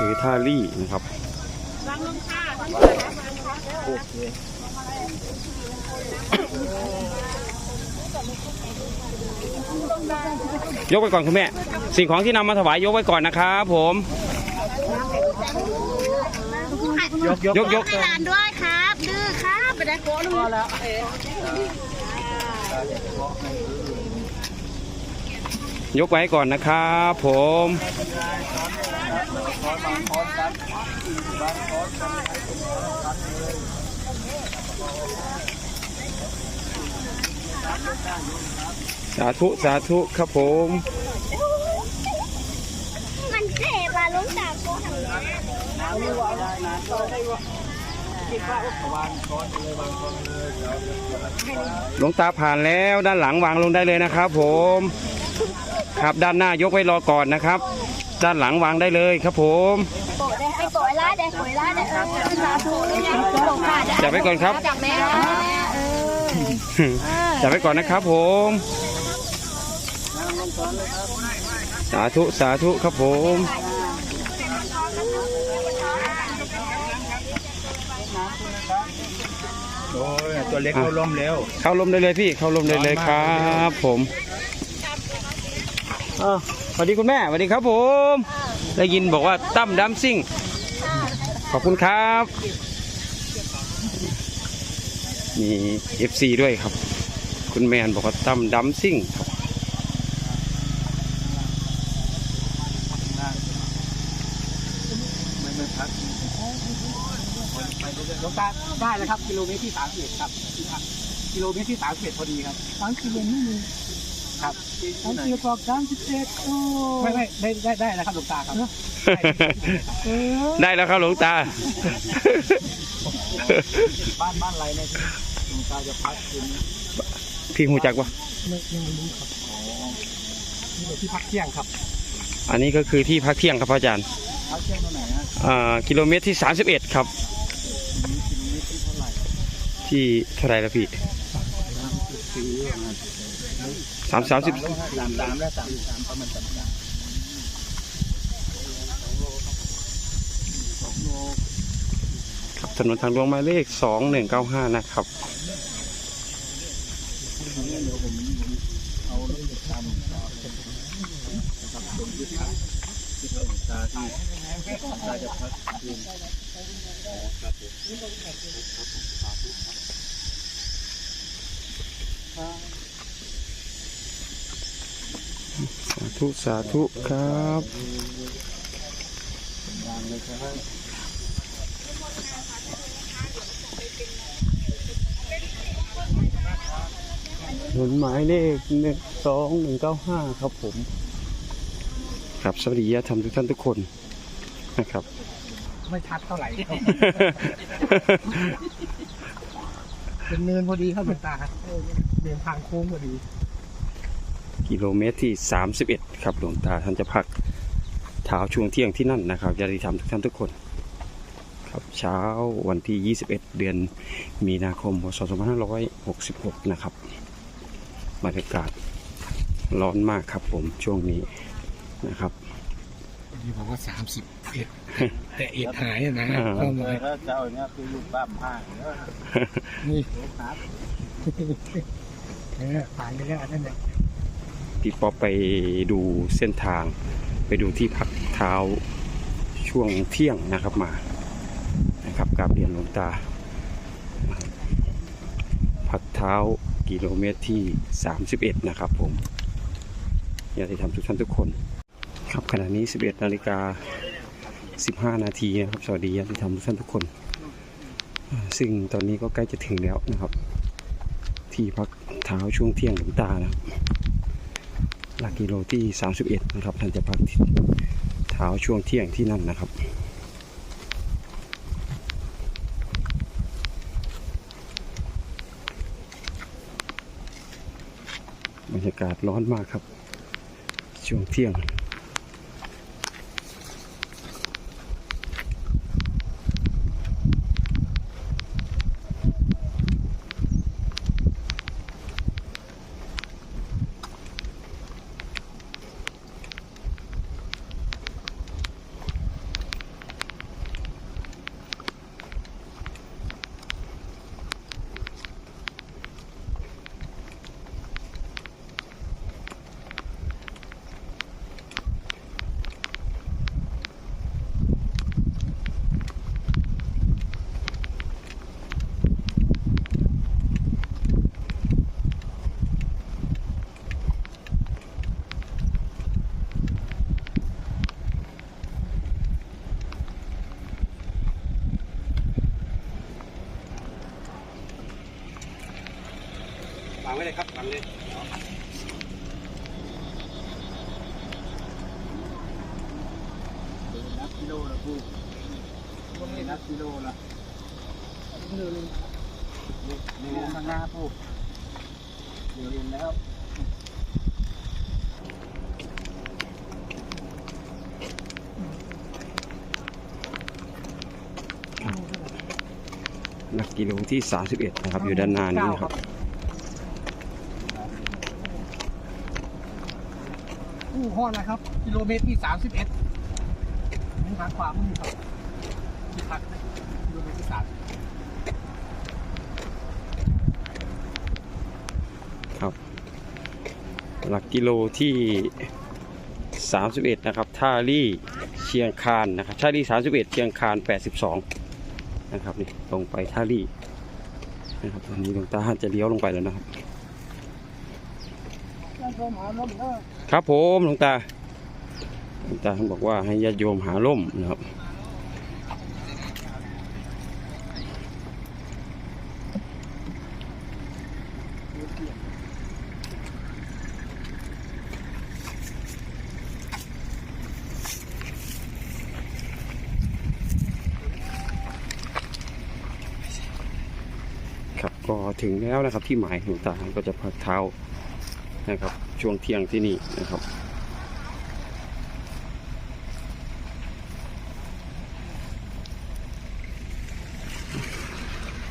คือท่าลี่นะครับยกไว้ก่อนคุณแม่ สิ่งของที่นำมาถวายยกไว้ก่อนนะครับผมยกยกยกให้หลานด้วยครับดื้อครับไปได้โก้ลูกแล้วยกไว้ก่อนนะครับผม สาธุ สาธุ ครับผม มันเจ็บอะลุงตาโก้ทำงนหลวงตาผ่านแล้วด้านหลังวางลงได้เลยนะครับผม ครับด้านหน้ายกไว้รอก่อนนะครับ ด้านหลังวางได้เลยครับผมโก้ได้ให้โก้ไล่ได้โก้ไล่ได้เออสาธุด้วยนะโก้ค่ะจับไว้ก่อนครับจับแม่เออจับไว้ก่อนนะครับผมสาธุสาธุครับผมโอ้ยตัวเล็กเขาล้มแล้วเข้าลมได้เลยพี่เข้าลมได้เลยครับ ผมอ่าส วัสดีคุณแม่สวัสดีครับผม ได้ยินบอกว่าตั้มดัมซิ่ง ขอบคุณครับมี FC ด้วยครับ คุณแมนบอกว่าตั้มดัมซิ่งครับไม่ไม่พักลงตาได้แล้วครับ กิโลเมตรที่สามสิบครับที่พักกิโลเมตรที่สามสิบพอดีครับสามสิบเอ็ดนี่มี ครับสามสิบบอกสามสิบเอ็ดโอ้ไม่ไม่ได้ได้ได้แล้วครับหลวงตาครับเออได้แล้วครับหลวงตา บ้านบ้านไรเนี่ยหลวงตาจะพักคืนพี่หูจักวะไม่ไม่รู้ครับนี่ที่พักเที่ยงครับ อันนี้ก็คือที่พักเที่ยงครับพระอาจารย์พักเที่ยงตรงไหนฮะอ่ากิโลเมตรที่31ครับกิโลเมตรที่เท่าไหร่ที่เท่าไหรแล้วพี่ สี่สามสามสิบสามสามแล้วสามสามประมาณสามสามสองครับถนนทางหลวงหมายเลข2195นะครับเดี๋ยวผมเอาเรื่องตานะครับที่ สาธุสาธุครับวางเลยครับถนนหมายเลข12195ครับผม ครับสวัสดีญาติธรรมทุกท่านทุกคนนะครับ ไม่ชัดเท่าไหร่ครับ เป็นเนินพอดีครับหลวงตาเออเดินทางโค้งพอดี กิโลเมตรที่ 31 ครับหลวงตาท่านจะพักเช้าช่วงเที่ยงที่นั่นนะครับญาติธรรมทุกท่านทุกคน ครับเช้าวันที่ 21 เดือนมีนาคมพศ2566 นะครับบรรยากาศร้อนมากครับผมช่วงนี้นะครับนี่บอกว่าสามสิบเอ็ด แต่เอ็ดหายนะอ่าเข้ามาถ้าเจ้าเนี่ยคือลูกบ้ามผ้าเนอะนี่ครับเออผ่านไปแล้วอันนั่นแหละพี่ป๊อปไปดูเส้นทาง ไปดูที่พักเท้าช่วงเที่ยงนะครับมานะครับกราบเรียนหลวงตา พักเท้ากิโลเมตรที่ 31 นะครับผมอยากให้ทำทุกท่านทุกคน ครับขณะนี้ 11 นาฬิกา 15 นาทีนะครับสวัสดีญาติธรรมทุกท่านทุกคน ซึ่งตอนนี้ก็ใกล้จะถึงแล้วนะครับ ที่พักเท้าช่วงเที่ยงหลวงตานะครับหลักกิโลที่ 31 นะครับท่านจะพักเท้าช่วงเที่ยงที่นั่นนะครับบรรยากาศร้อนมากครับ ช่วงเที่ยง ก็ได้ครับหลังเลยนับกิโลละกูต้องไม่นับกิโลละเร็วเลยเร็วข้างหน้าปูเร็วเร็วแล้วหลักกิโลที่ 31 นะครับ อยู่ด้านหน้านี้นะครับ อู้ฮอดนะครับ กิโลเมตรที่สามสิบเอ็ดนี่ทางขวามือครับที่พักกิโลเมตรที่สามครับ หลักกิโลที่31นะครับท่าลี่เชียงคานนะครับท่าลี่31เชียงคาน82นะครับนี่ลงไปท่าลี่นะครับตอนนี้หลวงตาจะเลี้ยวลงไปแล้วนะครับ ครับผมหลวงตาหลวงตาท่านบอกว่าให้ญาติโยมหาร่มนะครับ ครับก็ถึงแล้วนะครับที่หมายหลวงตาก็จะพักเท้า นะครับ ช่วงเที่ยงที่นี่นะครับ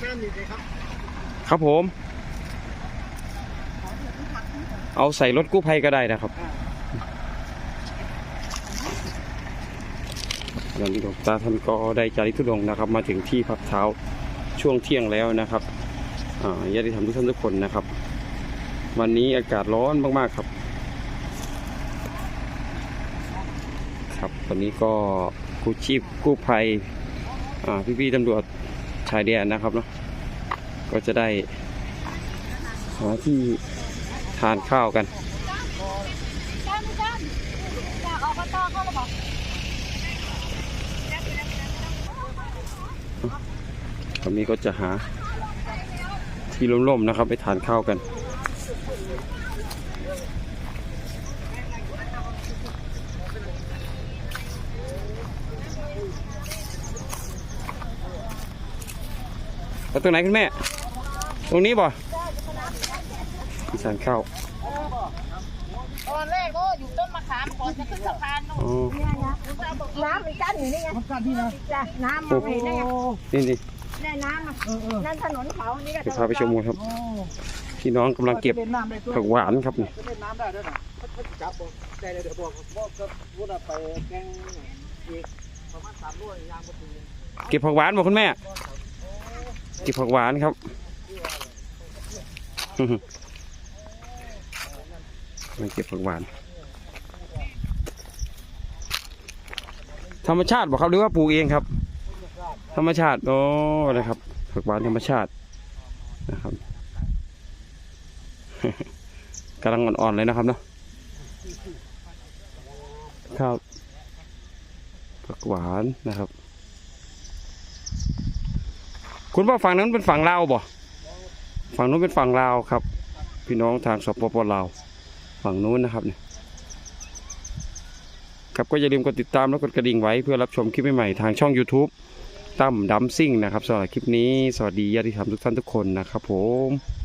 น้ำนี่เลยครับครับผม เอาใส่รถกู้ภัยก็ได้นะครับหลังจากหลวงตาท่านก็ได้จาริกธุดงค์นะครับ มาถึงที่พักเท้าช่วงเที่ยงแล้วนะครับอ่าญาติธรรมทุกท่านทุกคนนะครับ วันนี้อากาศร้อนมากๆครับ ครับวันนี้ก็กู้ชีพกู้ภัยพี่ๆตำรวจชายแดนนะครับเนาะก็จะได้หาที่ทานข้าวกันตอนนี้ก็จะหาที่ร่มๆนะครับ ไปทานข้าวกัน แล้วตรงไหนคุณแม่ ตรงนี้บ่ที่ทานข้าวตอนแรกก็อยู่ต้นมะขามก่อนจะขึ้นสะพานนู่นอ๋อน้ำมีกั้นอยู่นี่ไงมันกันที่นะจ้ะน้ำมาเห็นได้ไงนี่นี่ได้น้ำมาเออเออนั่นถนนเขานี่ก็เดี๋ยวพาไปชมกันครับโอ้พี่น้องกำลังเก็บจะเล่นน้ำได้ด้วยผักหวานครับนี่จะเล่นน้ำได้ด้วยนะมันมันจับบอกได้เลยเดี๋ยวบอกบอกก็พูดเอาไปแกงอีกประมาณสามโลยางมาถึงเก็บผักหวานบ่คุณแม่ เก็บผักหวานครับมาเก็บผักหวาน ธรรมชาติบอกครับหรือว่าปลูกเองครับ ธรรมชาติโอ้นะครับผักหวานธรรมชาตินะครับกำลังอ่อนๆเลยนะครับเนาะครับผักหวานนะครับ คุณว่าฝั่งนั้นเป็นฝั่งลาวบ่ฝั่งนู้นเป็นฝั่งลาวครับ พี่น้องทางสปปลาวฝั่งนู้นนะครับเนี่ยครับก็อย่าลืมกดติดตามและกดกระดิ่งไว้เพื่อรับชมคลิปใหม่ๆทางช่อง YouTube ตั้มดัมซิ่งนะครับสำหรับคลิปนี้ สวัสดีญาติธรรมทุกท่านทุกคนนะครับผม